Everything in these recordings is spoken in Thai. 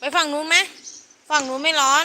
ไปฝั่งนู้นไหมฝั่งนู้นไม่ร้อน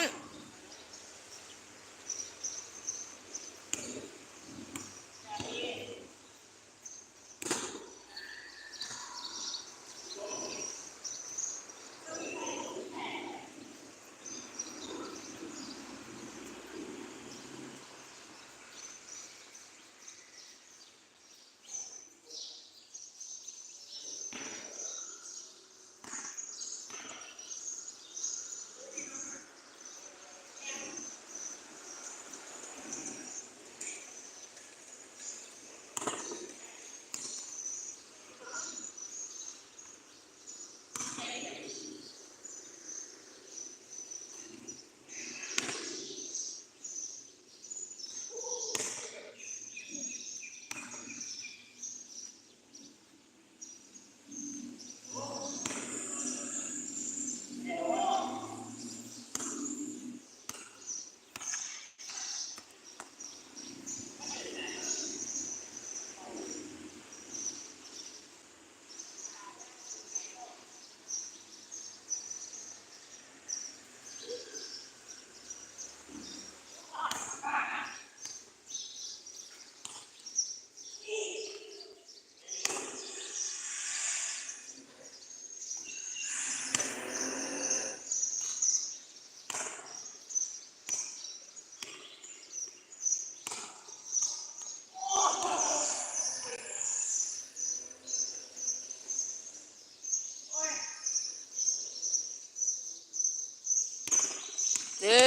เด้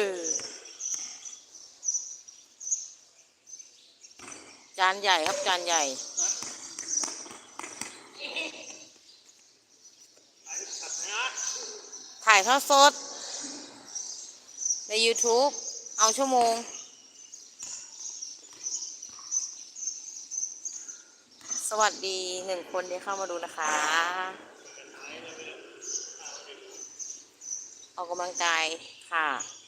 อจานใหญ่ครับจานใหญ่ถ่ายทอดสด ใน YouTube เอาชั่วโมง สวัสดีหนึ่งคนที่เข้ามาดูนะคะ ออกกำลังกายค่ะ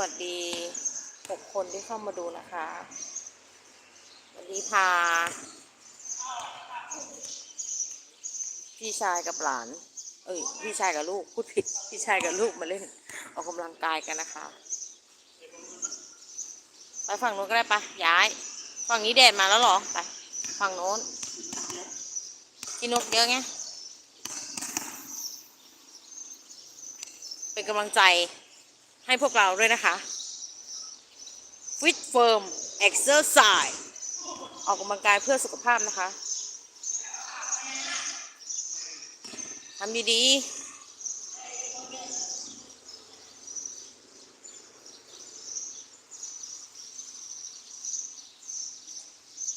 วัสดีหกคนที่เข้ามาดูนะคะ วันนี้พา พี่ชายกับหลาน เอ้ย พี่ชายกับลูก พูดผิด พี่ชายกับลูกมาเล่น ออกกำลังกายกันนะคะ ไปฝั่งโน้นก็ได้ปะย้าย ฝั่งนี้แดดมาแล้วหรอ ไป ฝั่งโน้นกินนกเยอะไง เป็นกำลังใจ ให้พวกเราด้วยนะคะ Fit Firm Exercise ออกกำลังกายเพื่อสุขภาพนะคะทำดีๆ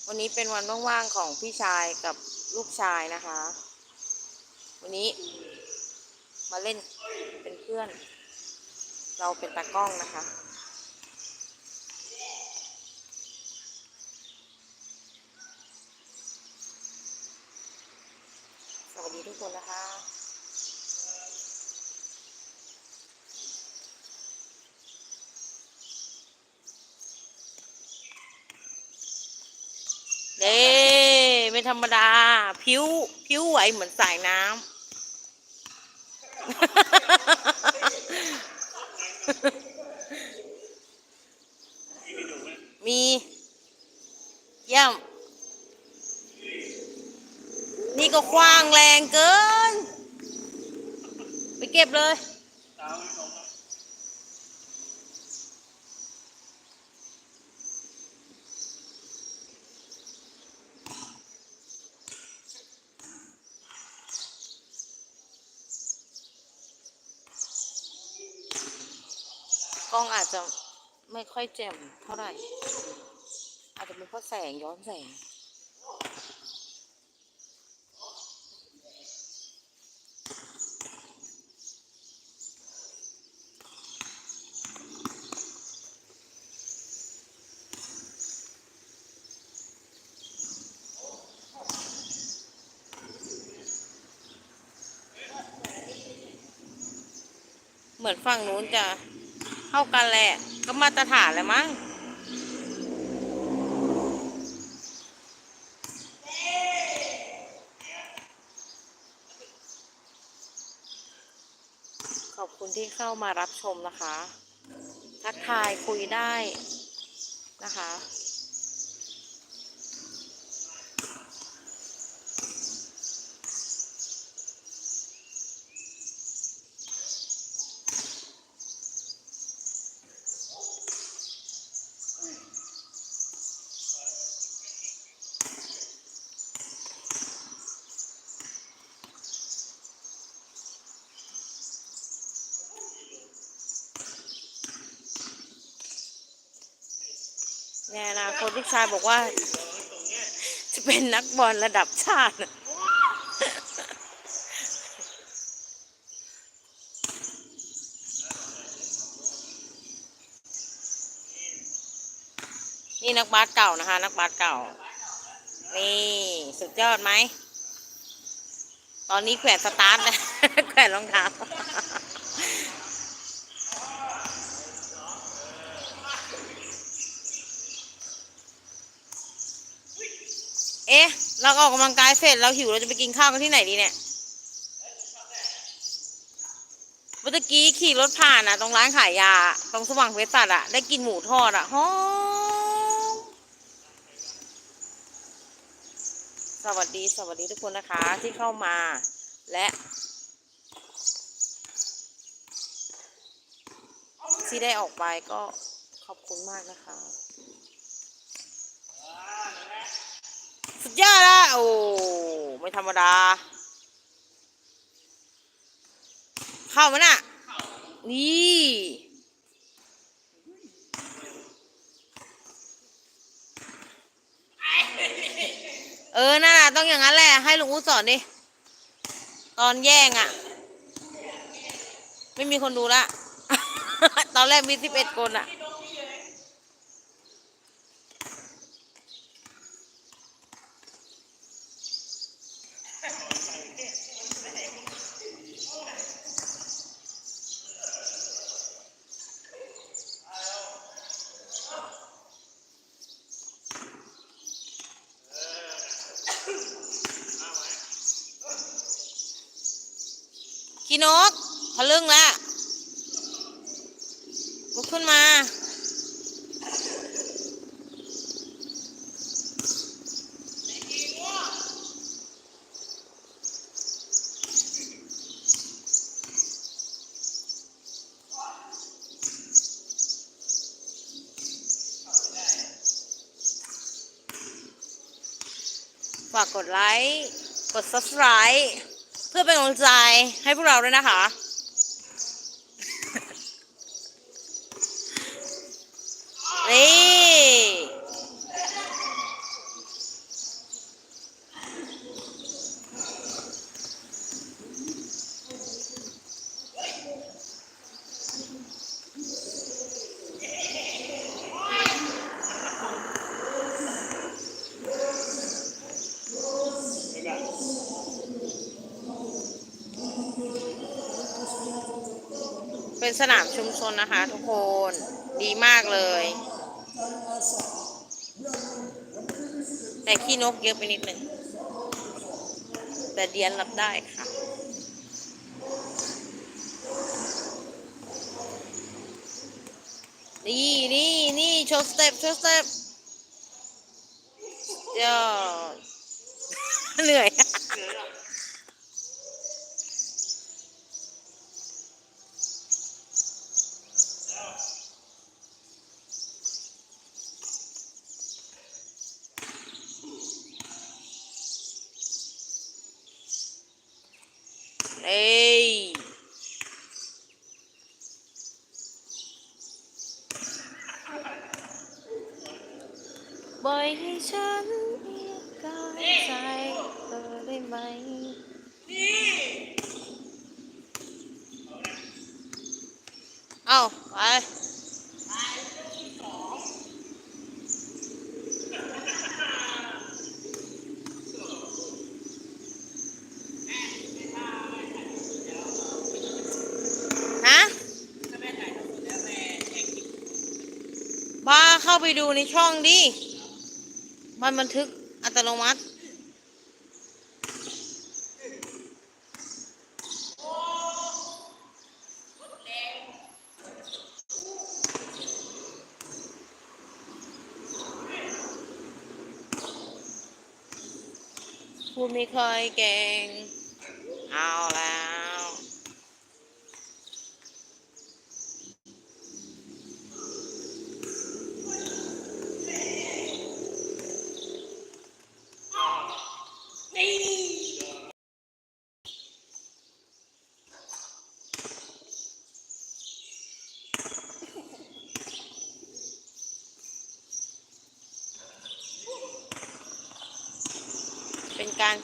วันนี้เป็นวันว่างๆของพี่ชายกับลูกชายนะคะ วันนี้มาเล่นเป็นเพื่อน เราเป็นตากล้องนะคะ สวัสดีทุกคนนะคะ เด้ไม่ธรรมดา ผิว ผิวไหวเหมือนสายน้ำ มีเยี่ยมนี่ก็คว้างแรงเกิน ไปเก็บเลย อาจจะไม่ค่อยแจ่มเท่าไหร่ อาจจะเป็นเพราะแสงย้อนแสงเหมือนฝั่งนู้นจะ ท่ากันแหละ ก็มาตรฐานแหละมั้งขอบคุณที่เข้ามารับชมนะคะ ทักทายคุยได้นะคะ ในอนาคตลูกชายบอกว่า จะเป็นนักบอลระดับชาตินี่นักบาสเก่านะคะ นักบาสเก่า นี่สุดยอดไหม ตอนนี้แขวนสตาร์ทนะแขวนรองเท้า อ๊ะ เราออกกำลังกายเสร็จเราหิวเราจะไปกินข้าวกันที่ไหนดีเนี่ยเมื่อกี้ขี่รถผ่านอะตรงร้านขายยา ตรงสว่างเพชรสัตว์อะได้กินหมูทอดอะหอสวัสดีสวัสดีทุกคนนะคะที่เข้ามาและที่ได้ออกไปก็ขอบคุณมากนะคะ สุด ยอดละโอ้ ไม่ธรรมดา เข้ามาน่ะ นี่เออนั่นน่ะต้องอย่างนั้นแหละ ให้ลุงอู้สอนดิ ตอนแย่งอะ ไม่มีคนดูละ ตอนแรกมีสิบเอ็ดคนอะ ขี้นกทะลึ่งแล้วลุกขึ้นมา ฝากกดไลค์ กด subscribe เพื่อเป็นกำลังใจให้พวกเราด้วยนะคะ นี่ เป็น สนามชุมชนนะคะ ทุกคนดีมากเลย แต่ขี้นกเยอะไปนิดหนึ่งแต่เดียนรับได้ค่ะนี่นี่นี่โชว์สเต็ปโชว์สเต็ปยอดเหนื่อย ปล่อยให้ฉันอีกายใจเธอได้ไหม เอาไปฮะมาเข้าไปดูในช่องดิ มันบันทึกอัตโนมัติพูดไม่ค่อยเก่ง เอา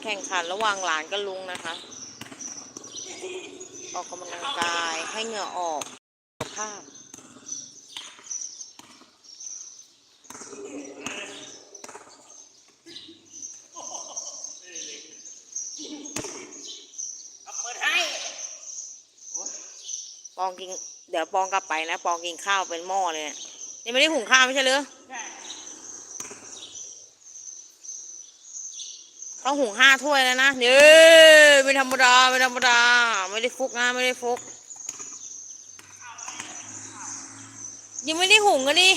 แข่งขันระหว่างหลานกับลุงนะคะ ออกกำลังกายให้เหงื่อออกสุขภาพปองกิน เดี๋ยวปองกลับไปนะ ปองกินข้าวเป็นหม้อเลยเนี่ยยังไม่ได้หุงข้าวไม่ใช่หรือ ต้องหุงห้าถ้วยแล้วนะเดี๋ยไม่ธรรมดาไม่ธรรมดา ไม่ได้ฟุกนะไม่ได้ฟุก ยังไม่ได้หุงกันดิ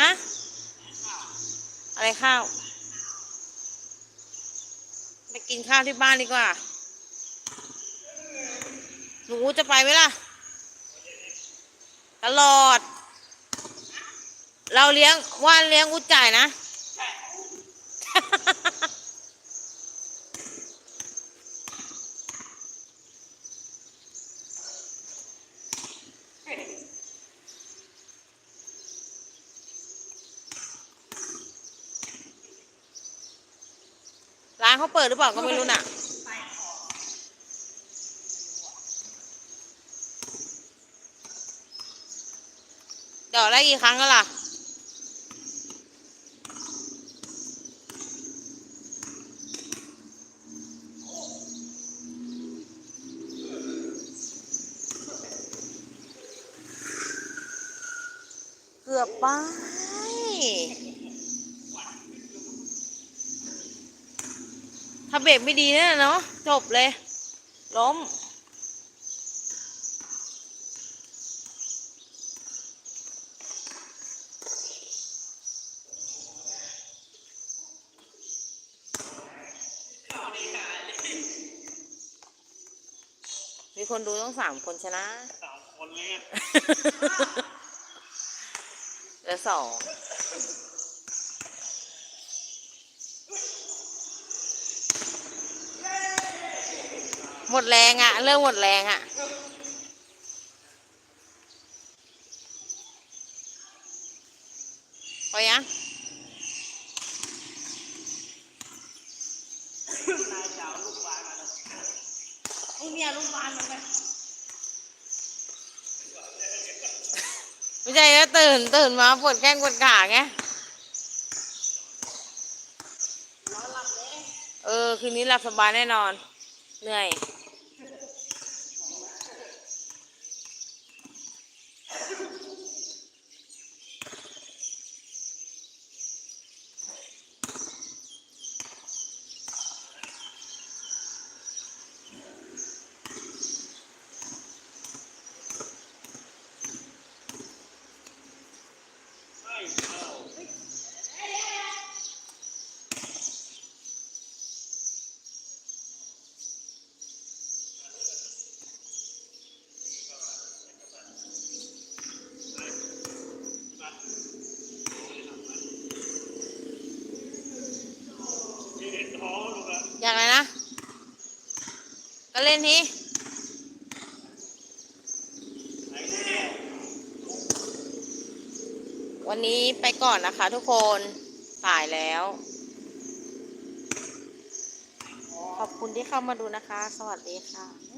ฮะอะไรข้าว ไปกินข้าวที่บ้านดีกว่า หนูจะไปไหมล่ะ ตลอด เราเลี้ยงว่านเลี้ยงอุจจ่ายนะ ร้านเขาเปิดหรือเปล่าก็ไม่รู้น่ะ เดี๋ยวได้กี่ครั้งก็ล่ะ อบไป ถ้าเบรกไม่ดีเนี่ยเนาะจบเลย ล้ม มีคนดูต้องสามคนชนะ สามคนเลย เหลือสองหมดแรงอะ่ะเริ่มหมดแรงอะ่ะพอยังมาแล้วไอ้เนี่ยลูกบาลมันไป ไม่ใช่ก็ตื่นตื่นมาปวดแข้งปวดขาไงเออ คืนนี้หลับสบายแน่นอน เหนื่อย ก็เล่นทีวันนี้ไปก่อนนะคะทุกคนสายแล้ว ขอบคุณที่เข้ามาดูนะคะ สวัสดีค่ะ